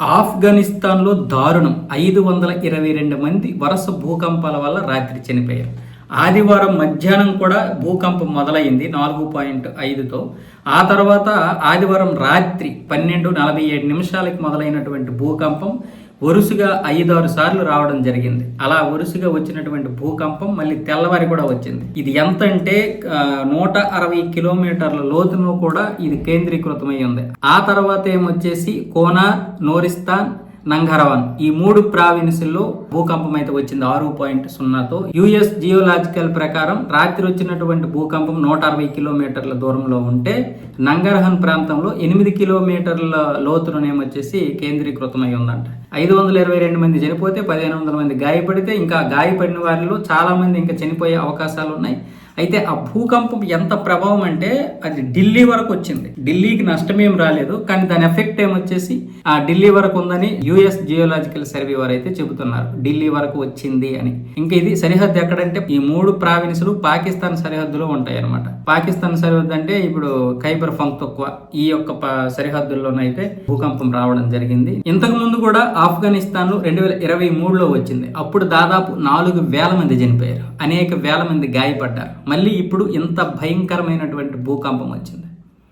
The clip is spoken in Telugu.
ఆఫ్ఘనిస్తాన్లో దారుణం. ఐదు వందల ఇరవై రెండు మంది వరుస భూకంపాల వల్ల రాత్రి చనిపోయారు. ఆదివారం మధ్యాహ్నం కూడా భూకంపం మొదలైంది నాలుగు పాయింట్ ఐదుతో. ఆ తర్వాత ఆదివారం రాత్రి పన్నెండు నలభై ఏడు నిమిషాలకి మొదలైనటువంటి భూకంపం వరుసగా ఐదారు సార్లు రావడం జరిగింది. అలా వరుసగా వచ్చినటువంటి భూకంపం మళ్ళీ తెల్లవారి కూడా వచ్చింది. ఇది ఎంత అంటే నూట అరవై కిలోమీటర్ల లోతును కూడా ఇది కేంద్రీకృతమై ఉంది. ఆ తర్వాత ఏమొచ్చేసి కోనా నోరిస్తాన్ నంగరవన్. ఈ మూడు ప్రావిన్సుల్లో భూకంపం అయితే వచ్చింది ఆరు పాయింట్ సున్నాతో. యుఎస్ జియోలాజికల్ ప్రకారం రాత్రి వచ్చినటువంటి భూకంపం నూట అరవై కిలోమీటర్ల దూరంలో ఉంటే నంగర్హన్ ప్రాంతంలో ఎనిమిది కిలోమీటర్ల లోతులోనేమొచ్చేసి కేంద్రీకృతమై ఉందంట. ఐదు వందల ఇరవై రెండు మంది చనిపోతే పదిహేను వందల మంది గాయపడితే ఇంకా గాయపడిన వారిలో చాలా మంది ఇంకా చనిపోయే అవకాశాలు ఉన్నాయి అయితే ఆ భూకంపం ఎంత ప్రభావం అంటే అది ఢిల్లీ వరకు వచ్చింది. ఢిల్లీకి నష్టం ఏం రాలేదు కానీ దాని ఎఫెక్ట్ ఏమొచ్చేసి ఆ ఢిల్లీ వరకు ఉందని యుఎస్ జియోలాజికల్ సర్వే వారు అయితే చెబుతున్నారు. ఢిల్లీ వరకు వచ్చింది అని. ఇంకా ఇది సరిహద్దు ఎక్కడంటే ఈ మూడు ప్రావిన్సులు పాకిస్తాన్ సరిహద్దులో ఉంటాయి అనమాట పాకిస్తాన్ సరిహద్దు అంటే ఇప్పుడు ఖైబర్ తక్కువ. ఈ యొక్క ప- సరిహద్దుల్లోనైతే భూకంపం రావడం జరిగింది. ఇంతకు ముందు కూడా ఆఫ్ఘనిస్తాన్ రెండు వేల ఇరవై మూడులో వచ్చింది. అప్పుడు దాదాపు నాలుగు వేల మంది చనిపోయారు. అనేక వేల మంది గాయపడ్డారు. మళ్ళీ ఇప్పుడు ఇంత భయంకరమైనటువంటి భూకంపం వచ్చింది.